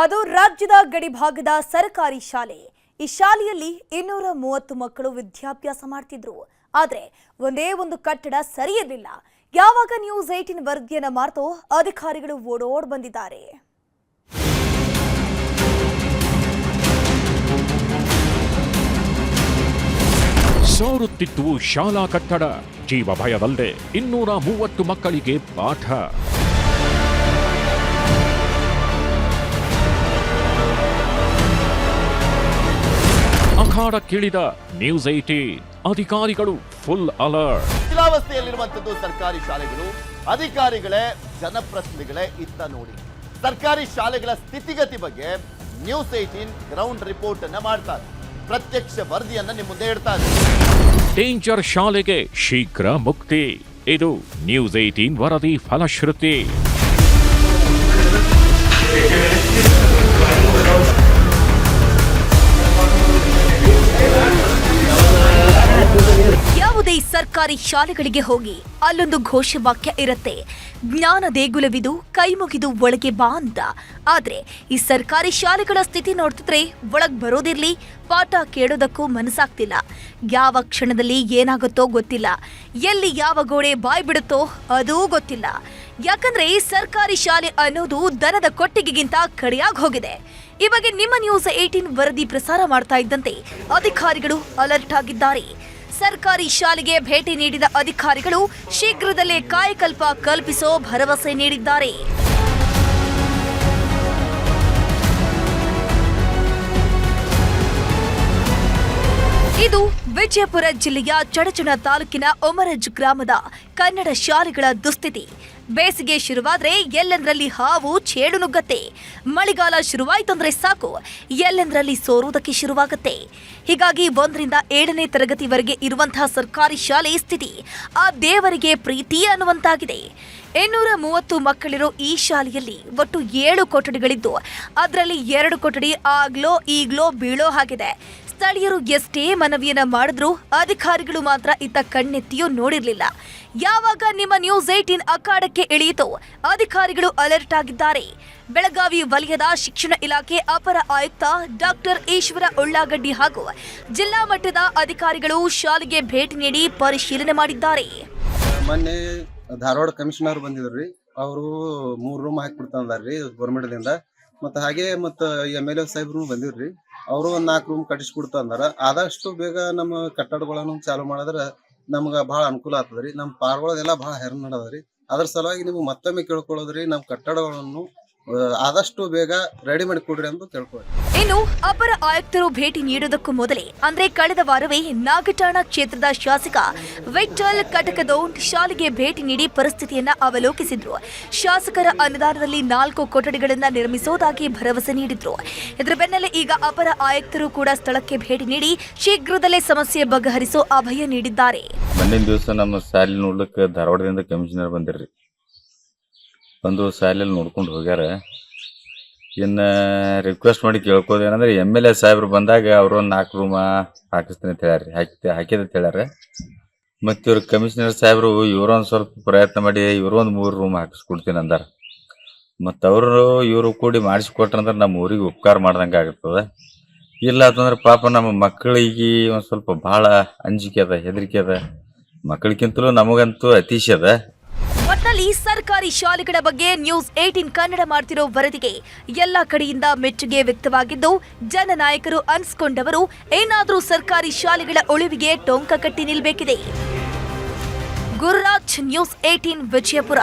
ಅದು ರಾಜ್ಯದ ಗಡಿಭಾಗದ ಸರ್ಕಾರಿ ಶಾಲೆ. ಈ ಶಾಲೆಯಲ್ಲಿ ಇನ್ನೂರ ಮೂವತ್ತು ಮಕ್ಕಳು ವಿದ್ಯಾಭ್ಯಾಸ ಮಾಡ್ತಿದ್ರು. ಆದರೆ ಒಂದೇ ಒಂದು ಕಟ್ಟಡ ಸರಿ ಇರಲಿಲ್ಲ. ಯಾವಾಗ ನ್ಯೂಸ್ ಏಟಿನ್ ವರದಿಯನ್ನು ಮಾರ್ತೋ ಅಧಿಕಾರಿಗಳು ಓಡೋಡ್ ಬಂದಿದ್ದಾರೆ. ಸಾರುತ್ತಿತ್ತು ಶಾಲಾ ಕಟ್ಟಡ. ಜೀವ ಭಯದಲ್ಲದೆ ಇನ್ನೂರ ಮೂವತ್ತು ಮಕ್ಕಳಿಗೆ ಪಾಠ. ಅಖಾಡಕ್ಕಿಳಿದ ನ್ಯೂಸ್ ಏಟೀನ್ ಅಧಿಕಾರಿಗಳು ಫುಲ್ ಅಲರ್ಟ್ ಶಿಲಾವಸ್ಥೆಯಲ್ಲಿರುವಂತದ್ದು ಸರ್ಕಾರಿ ಶಾಲೆಗಳು ಅಧಿಕಾರಿಗಳೇ ಜನಪ್ರತಿನಿಧಿಗಳೇ ಇತ್ತ ನೋಡಿ. ಸರ್ಕಾರಿ ಶಾಲೆಗಳ ಸ್ಥಿತಿಗತಿ ಬಗ್ಗೆ ನ್ಯೂಸ್ ಏಟೀನ್ ಗ್ರೌಂಡ್ ರಿಪೋರ್ಟ್ ಅನ್ನ ಮಾಡ್ತಾರೆ. ಪ್ರತ್ಯಕ್ಷ ವರದಿಯನ್ನ ನಿಮ್ಮ ಮುಂದೆ ಇಡ್ತಾರೆ. ಡೇಂಜರ್ ಶಾಲೆಗೆ ಶೀಘ್ರ ಮುಕ್ತಿ. ಇದು ನ್ಯೂಸ್ ಏಟೀನ್ ವರದಿ ಫಲಶ್ರುತಿ. ಸರ್ಕಾರಿ ಶಾಲೆಗಳಿಗೆ ಹೋಗಿ ಅಲ್ಲೊಂದು ಘೋಷವಾಕ್ಯ ಇರುತ್ತೆ. ಜ್ಞಾನ ದೇಗುಲವಿದು, ಕೈ ಮುಗಿದು ಒಳಗೆ ಬಾ ಅಂತ. ಆದ್ರೆ ಈ ಸರ್ಕಾರಿ ಶಾಲೆಗಳ ಸ್ಥಿತಿ ನೋಡ್ತಿದ್ರೆ ಒಳಗ್ ಬರೋದಿರ್ಲಿ, ಪಾಠ ಕೇಳೋದಕ್ಕೂ ಮನಸ್ಸಾಗ್ತಿಲ್ಲ. ಯಾವ ಕ್ಷಣದಲ್ಲಿ ಏನಾಗುತ್ತೋ ಗೊತ್ತಿಲ್ಲ. ಎಲ್ಲಿ ಯಾವ ಗೋಡೆ ಬಾಯ್ ಬಿಡುತ್ತೋ ಅದೂ ಗೊತ್ತಿಲ್ಲ. ಯಾಕಂದ್ರೆ ಸರ್ಕಾರಿ ಶಾಲೆ ಅನ್ನೋದು ದನದ ಕೊಟ್ಟಿಗೆಗಿಂತ ಕಡೆಯಾಗಿ ಹೋಗಿದೆ. ಈ ಬಗ್ಗೆ ನಿಮ್ಮ ನ್ಯೂಸ್ ಏಟೀನ್ ವರದಿ ಪ್ರಸಾರ ಮಾಡ್ತಾ ಇದ್ದಂತೆ ಅಧಿಕಾರಿಗಳು ಅಲರ್ಟ್ ಆಗಿದ್ದಾರೆ. ಸರ್ಕಾರಿ ಶಾಲೆಗೆ ಭೇಟಿ ನೀಡಿದ ಅಧಿಕಾರಿಗಳು ಶೀಘ್ರದಲ್ಲೇ ಕಾಯಕಲ್ಪ ಕಲ್ಪಿಸೋ ಭರವಸೆ ನೀಡಿದ್ದಾರೆ. ಇದು ವಿಜಯಪುರ ಜಿಲ್ಲೆಯ ಚಡಚಣ ತಾಲೂಕಿನ ಒಮರಜ್ ಗ್ರಾಮದ ಕನ್ನಡ ಶಾಲೆಗಳ ದುಸ್ಥಿತಿ. ಬೇಸಿಗೆ ಶುರುವಾದ್ರೆ ಎಲ್ಲೆಂದ್ರಲ್ಲಿ ಹಾವು, ಚೇಡು ನುಗ್ಗತ್ತೆ. ಮಳೆಗಾಲ ಶುರುವಾಯ್ತಂದ್ರೆ ಸಾಕು, ಎಲ್ಲೆಂದ್ರಲ್ಲಿ ಸೋರುವುದಕ್ಕೆ ಶುರುವಾಗುತ್ತೆ. ಹೀಗಾಗಿ ಒಂದರಿಂದ ಏಳನೇ ತರಗತಿವರೆಗೆ ಇರುವಂತಹ ಸರ್ಕಾರಿ ಶಾಲೆ ಸ್ಥಿತಿ, ಆ ದೇವರಿಗೆ ಪ್ರೀತಿ ಅನ್ನುವಂತಾಗಿದೆ. ಇನ್ನೂರ ಮೂವತ್ತು ಮಕ್ಕಳಿರೋ ಈ ಶಾಲೆಯಲ್ಲಿ ಒಟ್ಟು ಏಳು ಕೊಠಡಿಗಳಿದ್ದು, ಅದರಲ್ಲಿ ಎರಡು ಕೊಠಡಿ ಆಗ್ಲೋ ಈಗ್ಲೋ ಬೀಳೋ ಹಾಗಿದೆ. ಸ್ಥಳೀಯರು ಎಷ್ಟೇ ಮನವಿಯನ್ನ ಮಾಡಿದ್ರು ಅಧಿಕಾರಿಗಳು ಮಾತ್ರ ಇತ್ತ ಕಣ್ಣೆತ್ತಿಯೂ ನೋಡಿರ್ಲಿಲ್ಲ. ಯಾವಾಗ ನಿಮ್ಮ ನ್ಯೂಸ್ ಏಟೀನ್ ಅಖಾಡಕ್ಕೆ ಇಳಿಯಿತೋ ಅಧಿಕಾರಿಗಳು ಅಲರ್ಟ್ ಆಗಿದ್ದಾರೆ. ಬೆಳಗಾವಿ ವಲಯದ ಶಿಕ್ಷಣ ಇಲಾಖೆ ಅಪರ ಆಯುಕ್ತ ಡಾಕ್ಟರ್ ಈಶ್ವರ ಉಳ್ಳಾಗಡ್ಡಿ ಹಾಗೂ ಜಿಲ್ಲಾ ಮಟ್ಟದ ಅಧಿಕಾರಿಗಳು ಶಾಲೆಗೆ ಭೇಟಿ ನೀಡಿ ಪರಿಶೀಲನೆ ಮಾಡಿದ್ದಾರೆ. ಮೊನ್ನೆ ಧಾರವಾಡ ಕಮಿಷನರ್ ಬಂದಿದ್ರಿ ಅವರು ಮೂರು ರೂಮ್ ಹಾಕಿ ಕೊಡ್ತಾರಿ ಗೌರ್ಮೆಂಟ್ದಿಂದ. ಮತ್ತ ಹಾಗೆ ಮತ್ತ ಎಂ ಎಲ್ ಎ ಸಾಹೇಬ್ರು ಬಂದಿರ್ರಿ, ಅವರು ಒಂದ್ ನಾಲ್ಕು ರೂಮ್ ಕಟ್ಟಿಸ್ಬಿಡ್ತು ಅಂದಾರ. ಆದಷ್ಟು ಬೇಗ ನಮ್ಮ ಕಟ್ಟಡಗಳನ್ನು ಚಾಲು ಮಾಡಿದ್ರ ನಮ್ಗ ಬಹಳ ಅನುಕೂಲ ಆಗ್ತದ್ರಿ. ನಮ್ಮ ಪಾರ್ಗಳದೆಲ್ಲ ಬಹಳ ಹೆರ್ ನಡದ್ರಿ ಅದ್ರ ಸಲುವಾಗಿ ನೀವು ಮತ್ತೊಮ್ಮೆ ಕೇಳ್ಕೊಳ್ಳೋದ್ರಿ ನಮ್ಮ ಕಟ್ಟಡಗಳನ್ನು ಆದಷ್ಟು ಬೇಗ ರೆಡಿ ಮಾಡಿ ಕೊಡ್ರಿ ಅಂತ ತಿಳ್ಕೊಳ್ಳಿ ಇನ್ನು ಅಪರ ಆಯುಕ್ತರು ಭೇಟಿ ನೀಡುವುದಕ್ಕೂ ಮೊದಲೇ ಅಂದ್ರೆ ಕಳೆದ ವಾರವೇ ನಾಗಠಾಣ ಕ್ಷೇತ್ರದ ಶಾಸಕ ವಿಠಲ್ ಕಟಕದೌಂಡ್ ಶಾಲೆಗೆ ಭೇಟಿ ನೀಡಿ ಪರಿಸ್ಥಿತಿಯನ್ನ ಅವಲೋಕಿಸಿದ್ರು. ಶಾಸಕರ ಅನುದಾನದಲ್ಲಿ ನಾಲ್ಕು ಕೊಠಡಿಗಳನ್ನ ನಿರ್ಮಿಸೋದಾಗಿ ಭರವಸೆ ನೀಡಿದ್ರು. ಇದರ ಬೆನ್ನಲ್ಲೇ ಈಗ ಅಪರ ಆಯುಕ್ತರು ಕೂಡ ಸ್ಥಳಕ್ಕೆ ಭೇಟಿ ನೀಡಿ ಶೀಘ್ರದಲ್ಲೇ ಸಮಸ್ಯೆ ಬಗೆಹರಿಸೋ ಅಭಯ ನೀಡಿದ್ದಾರೆ. ಮುಂದಿನ ದಿವಸ ನಮ್ಮ ಶಾಲೆ ನೋಡ್ಲಿಕ್ಕೆ ಧಾರವಾಡದಿಂದ ಕಮಿಷನರ್ ಬಂದಿರ್ರಿ. ಬಂದು ಶಾಲೆಯಲ್ಲಿ ನೋಡ್ಕೊಂಡು ಹೋಗ್ಯಾರ. ಇನ್ನು ರಿಕ್ವೆಸ್ಟ್ ಮಾಡಿ ಕೇಳ್ಕೋದೇನಂದ್ರೆ ಎಂ ಎಲ್ ಎ ಸಾಹೇಬ್ರು ಬಂದಾಗ ಅವರು ನಾಲ್ಕು ರೂಮ ಹಾಕಿಸ್ತೀನಿ ಅಂತ ಹೇಳ್ಯಾರ ಹಾಕಿ ಹಾಕಿದ ಅಂತ ಹೇಳ್ಯಾರ ಮತ್ತು ಇವ್ರು ಕಮಿಷನರ್ ಸಾಹೇಬ್ರು ಒಂದು ಸ್ವಲ್ಪ ಪ್ರಯತ್ನ ಮಾಡಿ ಇವ್ರೊಂದು ಮೂರು ರೂಮ್ ಹಾಕಿಸ್ಕೊಡ್ತೀನಿ ಅಂದಾರ. ಮತ್ತು ಅವರು ಇವರು ಕೂಡಿ ಮಾಡಿಸ್ಕೊಟ್ರಂದ್ರೆ ನಮ್ಮ ಊರಿಗೆ ಉಪಕಾರ ಮಾಡ್ದಂಗೆ ಆಗ್ತದೆ. ಇಲ್ಲ ಅಂತಂದ್ರೆ ಪಾಪ ನಮ್ಮ ಮಕ್ಕಳಿಗೆ ಒಂದು ಸ್ವಲ್ಪ ಭಾಳ ಅಂಜಿಕೆ ಅದ, ಹೆದರಿಕೆ ಅದ. ಮಕ್ಕಳಿಗಿಂತಲೂ ನಮಗಂತೂ ಅತಿಶಯ ಅದ. ಒಟ್ನಲ್ಲಿ ಸರ್ಕಾರಿ ಶಾಲೆಗಳ ಬಗ್ಗೆ ನ್ಯೂಸ್ ಏಟೀನ್ ಕನ್ನಡ ಮಾಡ್ತಿರೋ ವರದಿಗೆ ಎಲ್ಲ ಕಡೆಯಿಂದ ಮೆಚ್ಚುಗೆ ವ್ಯಕ್ತವಾಗಿದ್ದು ಜನನಾಯಕರು ಅನ್ಸ್ಕೊಂಡವರು, ಏನಾದರೂ ಸರ್ಕಾರಿ ಶಾಲೆಗಳ ಉಳಿವಿಗೆ ಟೊಂಕ ಕಟ್ಟಿ ನಿಲ್ಲಬೇಕಿದೆ ಗುರುರಾಜ್ ನ್ಯೂಸ್ ಏಟೀನ್ ವಿಜಯಪುರ.